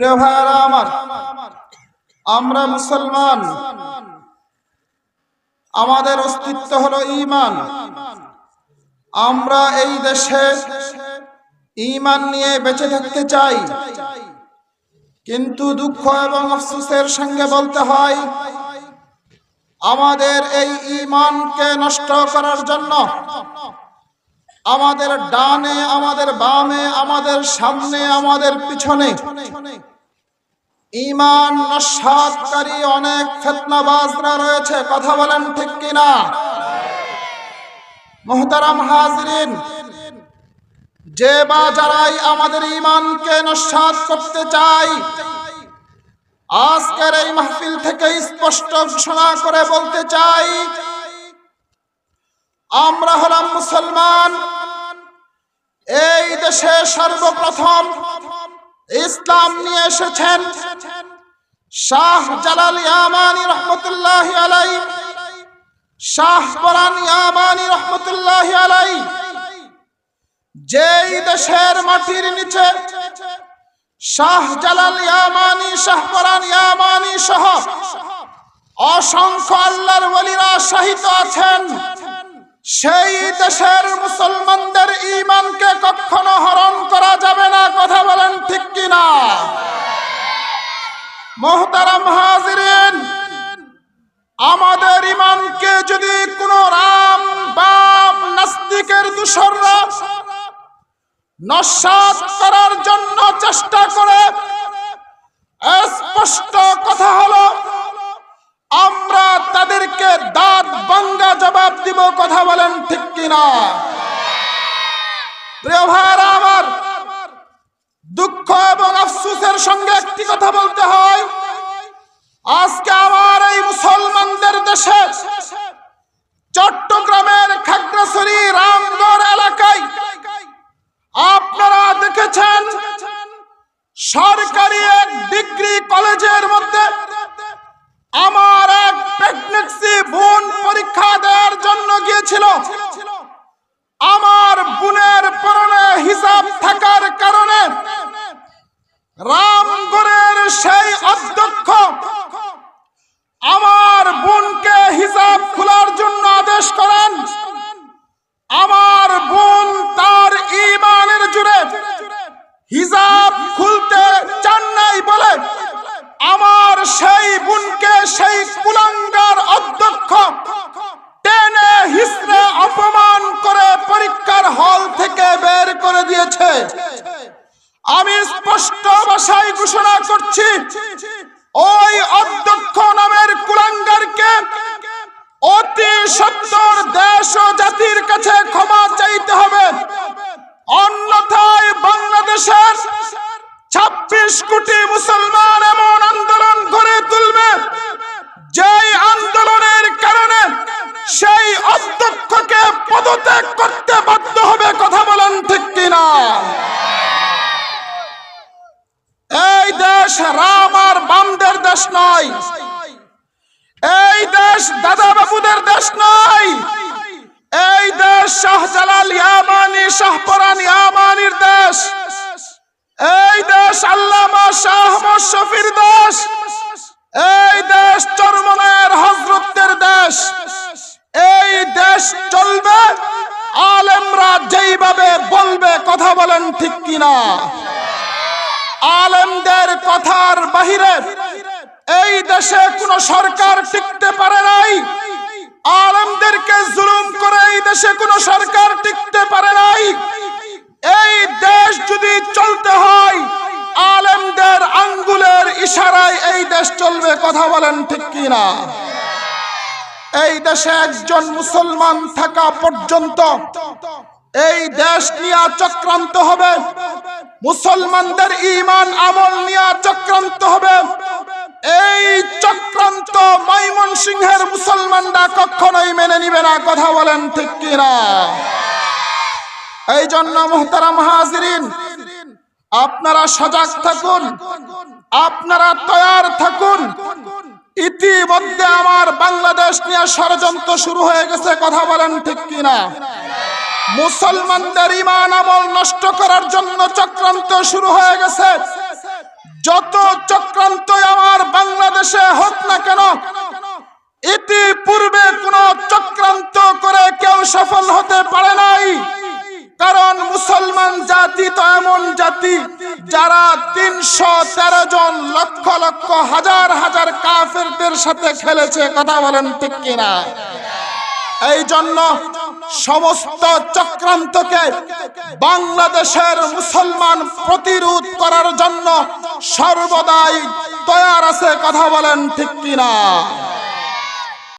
প্রিয় ভাইয়ারা আমার, আমরা মুসলমান। আমাদের অস্তিত্ব হলো ঈমান। আমরা এই দেশে ঈমান নিয়ে বেঁচে থাকতে চাই। কিন্তু দুঃখ এবং আফসোসের সঙ্গে বলতে হয়, আমাদের এই ঈমানকে নষ্ট করার জন্য আমাদের ডানে, আমাদের বামে, আমাদের সামনে, আমাদের পিছনে ইমান নস্বাতকারী অনেক ফেতনাবাজরা রয়েছে, কথা বলেন ঠিক কিনা? মোহতারাম হাজরিন, যে বা যারাই আমাদের ইমানকে নস্বাত করতে চাই আজকের এই মাহফিল থেকে স্পষ্ট ঘোষণা করে বলতে চাই, আমরা হলাম মুসলমান, এই দেশে সর্বপ্রথম ইসলাম নিয়ে এসেছেন শাহ জালাল ইয়ামানি রহমতুল্লাহ আলাই শাহ পরান ইয়ামানি রহমতুল্লাহ আলাই যেই দেশের মাটির নিচে শাহ জালাল ইয়ামানি, শাহ পরান ইয়ামানি সহ অসংখ্য আল্লাহর ওলিরা শাহিত আছেন, সেই দেশের মুসলমানদের ইমানকে কখনো হরণ করা যাবে না। ঠিক কিনা? মোহতারাম হাজিরিন, আমাদের ইমানকে যদি কোন রাম বাম নাস্তিকের দূষররা নস্বাত করার জন্য চেষ্টা করে, স্পষ্ট কথা হলো, আমরা তাদেরকে দাঁত বাঙ্গা জবাব দিব, কথা বলেন ঠিক কিনা? প্রিয় ভাইরা দুঃখ এবং আফসুসের সঙ্গে একটি কথা বলতে হয়। আজকে আমার এই মুসলমানদের দেশে চট্টগ্রামের খাগড়াছড়ি, রামগড় এলাকায় আপনারা দেখেছেন, সরকারি এক ডিগ্রি কলেজের মধ্যে আমার এক প্রেগনেন্সি বোন পরীক্ষা দেওয়ার জন্য গিয়েছিল। আমার বোনের পরনে হিসাব থাকার কারণে রামগড়ের সেই অধ্যক্ষ আমার বোনকে হিসাব খোলার জন্য আদেশ করেন। আমি স্পষ্ট ভাষায় ঘোষণা করছি, ওই অধ্যক্ষ নামের কুলাঙ্গারকে অতি সত্তর দেশ ও জাতির কাছে ক্ষমা চাইতে হবে। অন্যথায় বাংলাদেশের ছাব্বিশ কোটি মুসলমান এমন আন্দোলন গড়ে তুলবে, যেই আন্দোলনের কারণে সেই অধ্যক্ষকে পদত্যাগ করতে বাধ্য হবে কথা বলেন ঠিক কিনা এই দেশ রাম আর বামদের দেশ নয়। এই দেশ দাদা বাবুদের দেশ নয়। এই দেশ শাহজালাল ইয়ামানি, শাহপরান ইয়ামানির দেশ। এই দেশ আল্লামা শাহ শফির দেশ। এই দেশ চরমনের হজরতের দেশ। এই দেশ চলবে, আলেমরা যেইভাবে বলবে, কথা বলেন ঠিক কিনা? আলেমদের কথার বাহিরে এই দেশে কোন সরকার টিকতে পারে নাই। আলেমদেরকে জুলুম করে এই দেশে কোন সরকার টিকতে পারে নাই। এই দেশ যদি চলতে হয়, আলেমদের আঙ্গুলের ইশারায় এই দেশ চলবে, কথা বলেন ঠিক কিনা? এই দেশে একজন মুসলমান থাকা পর্যন্ত এই দেশ নিয়ে চক্রান্ত হবে। মুসলমানদের ইমান আমল নিয়ে চক্রান্ত হবে। এই চক্রান্ত মাইমন সিংহের মুসলমানরা কখনোই মেনে নিবে না, কথা বলেন ঠিক কিনা? এই জন্য মোহতারাম হাজিরিন, আপনারা সজাগ থাকুন, আপনারা তৈয়ার থাকুন। ইতিমধ্যে আমার বাংলাদেশ নিয়ে ষড়যন্ত্র শুরু হয়ে গেছে, কথা বলেন ঠিক কিনা? মুসলমানদের ইমান আমল নষ্ট করার জন্য চক্রান্ত শুরু হয়ে গেছে। যত চক্রান্ত আমার বাংলাদেশে হোক না কেন, ইতিপূর্বে কোন চক্রান্ত করে কেউ সফল হতে পারে নাই। কারণ মুসলমান জাতি তো এমন জাতি যারা তিনশো তেরো জন লক্ষ লক্ষ হাজার হাজার কাফেরদের সাথে খেলেছে, কথা বলেন ঠিক কিনা? এই জন্য সমস্ত চক্রান্তকে বাংলাদেশের মুসলমান প্রতিরোধ করার জন্য সর্বদাই তৈয়ার আছে কথা বলেন ঠিক কিনা?